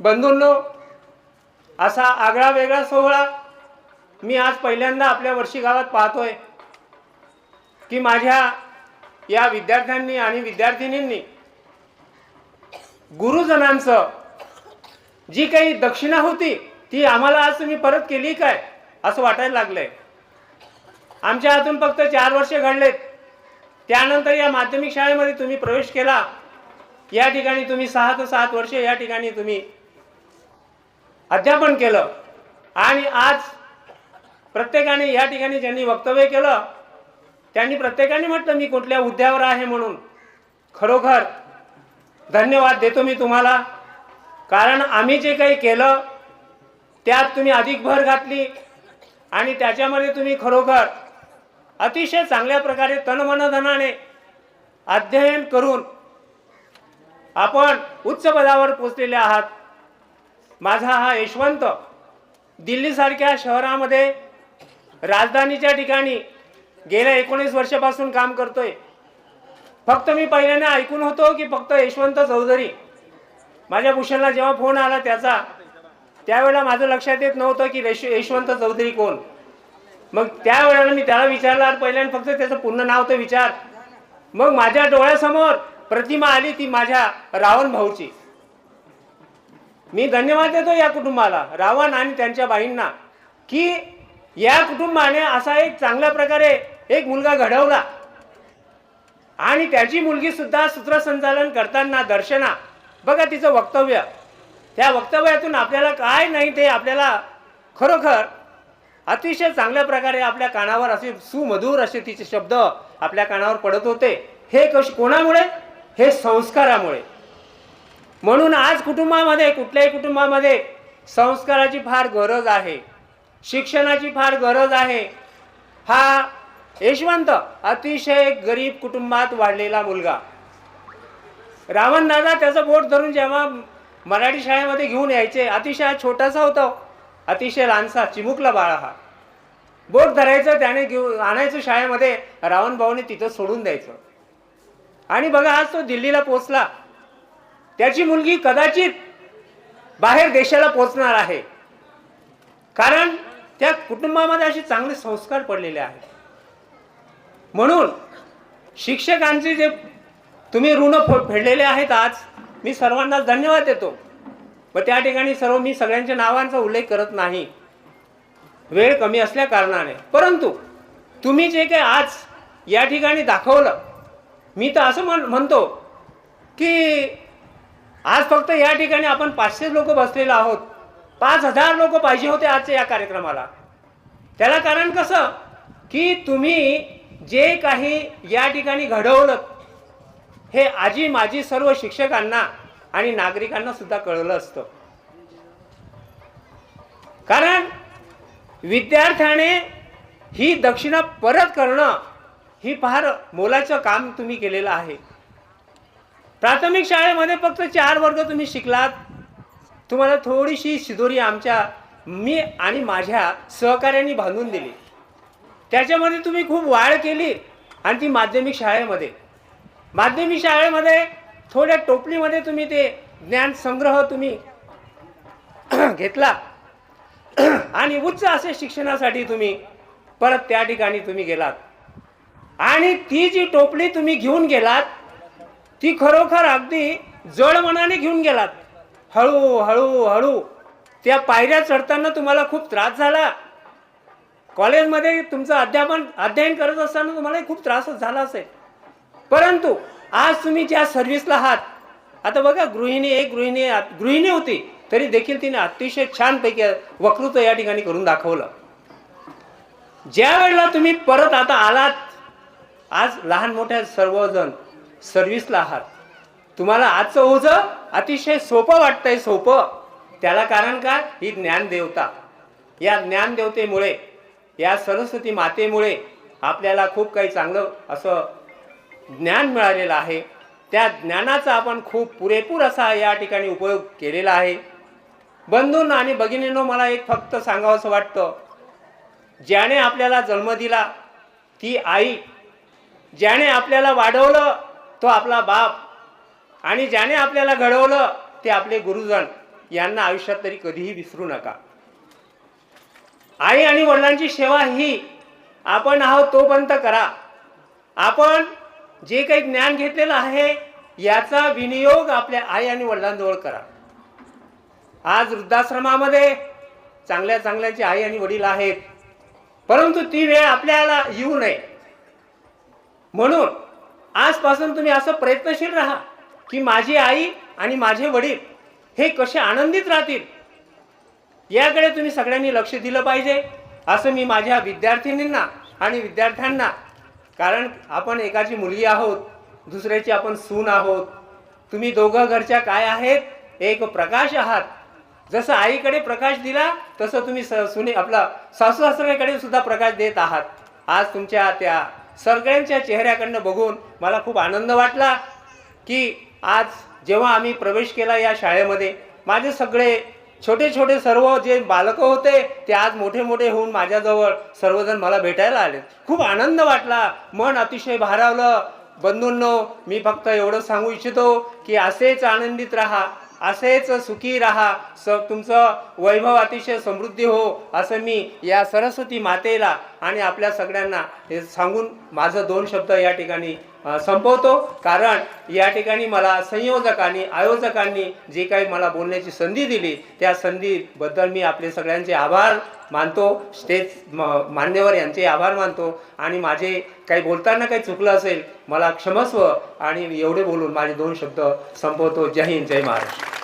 बंधूंनो असा आगळा वेगळा सोहळा मी आज पहिल्यांदा आपल्या वर्षी गावात पाहतोय की माझ्या या विद्यार्थ्यांनी आणि विद्यार्थिनींनी गुरुजनांचं जी काही दक्षिणा होती ती आम्हाला आज तुम्ही परत केली काय असं वाटायला लागलंय. आमच्या हातून फक्त चार वर्ष घडलेत. त्यानंतर या माध्यमिक शाळेमध्ये तुम्ही प्रवेश केला. या ठिकाणी तुम्ही सहा ते सात वर्ष या ठिकाणी तुम्ही अध्यापन केलं. आणि आज प्रत्येकाने या ठिकाणी ज्यांनी वक्तव्य केलं त्यांनी प्रत्येकाने म्हटलं मी कुठल्या हुद्द्यावर आहे म्हणून. खरोखर धन्यवाद देतो मी तुम्हाला. कारण आम्ही जे काही केलं त्यात तुम्ही अधिक भर घातली आणि त्याच्यामध्ये तुम्ही खरोखर अतिशय चांगल्या प्रकारे तनमनधनाने अध्ययन करून आपण उच्च पदावर पोचलेले आहात. माझा हा यशवंत दिल्लीसारख्या शहरामध्ये राजधानीच्या ठिकाणी गेल्या एकोणीस वर्षापासून काम करतोय. फक्त मी पहिल्यांदा ऐकून होतो की फक्त यशवंत चौधरी माझ्या भूषणला जेव्हा फोन आला त्याचा त्यावेळेला माझं लक्षात येत नव्हतं की यश यशवंत चौधरी कोण. मग त्यावेळेला मी त्याला विचारला पहिल्याने फक्त त्याचं पूर्ण नाव तर विचार. मग माझ्या डोळ्यासमोर प्रतिमा आली ती माझ्या रावण भाऊची. मी धन्यवाद देतो या कुटुंबाला रावण आणि त्यांच्या बाईंना की या कुटुंबाने असा एक चांगल्या प्रकारे एक मुलगा घडवला. आणि त्याची मुलगी सुद्धा सूत्रसंचालन करताना दर्शना बघा तिचं वक्तव्य. त्या वक्तव्यातून आपल्याला काय नाही ते आपल्याला खरोखर अतिशय चांगल्या प्रकारे आपल्या कानावर असे सुमधुर असे तिचे शब्द आपल्या कानावर पडत होते. हे कश कोणामुळे? हे संस्कारामुळे. म्हणून आज कुटुंबामध्ये कुठल्याही कुटुंबामध्ये संस्काराची फार गरज आहे. शिक्षणाची फार गरज आहे. हा यशवंत अतिशय गरीब कुटुंबात वाढलेला मुलगा. रावण दादा त्याचं बोट धरून जेव्हा मराठी शाळेमध्ये घेऊन यायचे अतिशय हा छोटासा होता अतिशय लहानसा चिमुकला बाळा हा. बोट धरायचं त्याने घेऊन आणायचं शाळेमध्ये रावण भाऊने तिथं सोडून द्यायचं. आणि बघा आज तो दिल्लीला पोचला त्याची मुलगी कदाचित बाहेर देशाला पोचणार आहे. कारण त्या कुटुंबामध्ये असे चांगले संस्कार पडलेले आहेत. म्हणून शिक्षकांचे जे तुम्ही ऋण फ- फेडलेले आहेत आज मी सर्वांना धन्यवाद देतो. व त्या ठिकाणी सर्व मी सगळ्यांच्या नावांचा उल्लेख करत नाही. वेळ कमी असल्या कारणाने. परंतु तुम्ही जे काही आज या ठिकाणी दाखवलं मी तर असं म्हण म्हणतो की आज फक्त या ठिकाणी आपण पाचशे लोक बसलेलो आहोत. पाच हजार लोक पाहिजे होते आजच्या या कार्यक्रमाला. त्याला कारण कसं? की तुम्ही जे काही या ठिकाणी घडवलं हे आजी माझी सर्व शिक्षकांना आणि नागरिकांना सुद्धा कळलं असतं. कारण विद्यार्थ्याने ही दक्षिणा परत करणं ही फार मोलाचं काम तुम्ही केलेलं आहे. प्राथमिक शाळेमध्ये फक्त चार वर्ग तुम्ही शिकलात. तुम्हाला थोडीशी शिदोरी आमच्या मी आणि माझ्या सहकाऱ्यांनी बांधून दिली. त्याच्यामध्ये तुम्ही खूप वाढ केली आणि ती माध्यमिक शाळेमध्ये. माध्यमिक शाळेमध्ये थोड्या टोपलीमध्ये तुम्ही ते ज्ञान संग्रह तुम्ही घेतला. आणि उच्च असे शिक्षणासाठी तुम्ही परत त्या ठिकाणी तुम्ही गेलात. आणि ती जी टोपली तुम्ही घेऊन गेलात ती खरोखर अगदी जड मनाने घेऊन गेलात. हळू हळू हळू. त्या पायऱ्या चढताना तुम्हाला खूप त्रास झाला. कॉलेजमध्ये तुमचं अध्यापन अध्ययन करत असताना तुम्हाला खूप त्रास झाला असेल. परंतु आज तुम्ही ज्या सर्व्हिसला आहात आता बघा गृहिणी एक गृहिणी गृहिणी होती तरी देखील तिने अतिशय छानपैकी वक्तृत्व या ठिकाणी करून दाखवलं. ज्या वेळेला तुम्ही परत आता आलात आज लहान मोठ्या सर्वजण सर्व्हिसला आहात. तुम्हाला आजचं ओझं अतिशय सोपं वाटतंय सोपं. त्याला कारण काय ही ज्ञानदेवता. या ज्ञानदेवतेमुळे या सरस्वती मातेमुळे आपल्याला खूप काही चांगलं असं ज्ञान मिळालेलं आहे. त्या ज्ञानाचा आपण खूप पुरेपूर असा या ठिकाणी उपयोग केलेला आहे. बंधून आणि भगिनींनो मला एक फक्त सांगावंसं वाटतं. ज्याने आपल्याला जन्म दिला ती आई ज्याने आपल्याला वाढवलं तो आपला बाप. आणि ज्याने आपल्याला घडवलं ते आपले गुरुजन. यांना आयुष्यात तरी कधीही विसरू नका. आई आणि वडिलांची सेवा ही आपण आहोत तोपर्यंत करा. आपण जे काही ज्ञान घेतलेलं आहे याचा विनियोग आपल्या आई आणि वडिलांजवळ करा. आज वृद्धाश्रमामध्ये चांगल्या चांगल्याचे आई आणि वडील आहेत. परंतु ती वेळ आपल्याला येऊ नये. म्हणून आजपासून तुम्ही असं प्रयत्नशील राहा की माझी आई आणि माझे वडील हे कसे आनंदित राहतील. याकडे तुम्ही सगळ्यांनी लक्ष दिलं पाहिजे. असं मी माझ्या विद्यार्थिनींना आणि विद्यार्थ्यांना कारण आपण एकाची मुलगी आहोत दुसऱ्याची आपण सून आहोत. तुम्ही दोघं घरच्या काय आहेत एक प्रकाश आहात. जसं आईकडे प्रकाश दिला तसं तुम्ही स सुने आपला सासू सासऱ्याकडे सुद्धा प्रकाश देत आहात. आज तुमच्या त्या सगळ्यांच्या चेहऱ्याकडनं बघून मला खूप आनंद वाटला की आज जेव्हा आम्ही प्रवेश केला या शाळेमध्ये माझे सगळे छोटे छोटे सर्व जे बालकं होते ते आज मोठे मोठे होऊन माझ्याजवळ सर्वजण मला भेटायला आले. खूप आनंद वाटला मन अतिशय भारावलं. बंधूंनो मी फक्त एवढं सांगू इच्छितो की असेच आनंदित राहा असेच सुखी राहा स तुमचं वैभव अतिशय समृद्धी हो असं मी या सरस्वती मातेला आणि आपल्या सगळ्यांना हे सांगून माझं दोन शब्द या ठिकाणी संपवतो. कारण या ठिकाणी मला संयोजकांनी आयोजकांनी जे काही मला बोलण्याची संधी दिली त्या संधीबद्दल मी आपले सगळ्यांचे आभार मानतो. स्टेज मान्यवर यांचे आभार मानतो. आणि माझे काही बोलताना काही चुकलं असेल मला क्षमस्व आणि एवढे बोलून माझे दोन शब्द संपवतो. जय हिंद जय महाराष्ट्र.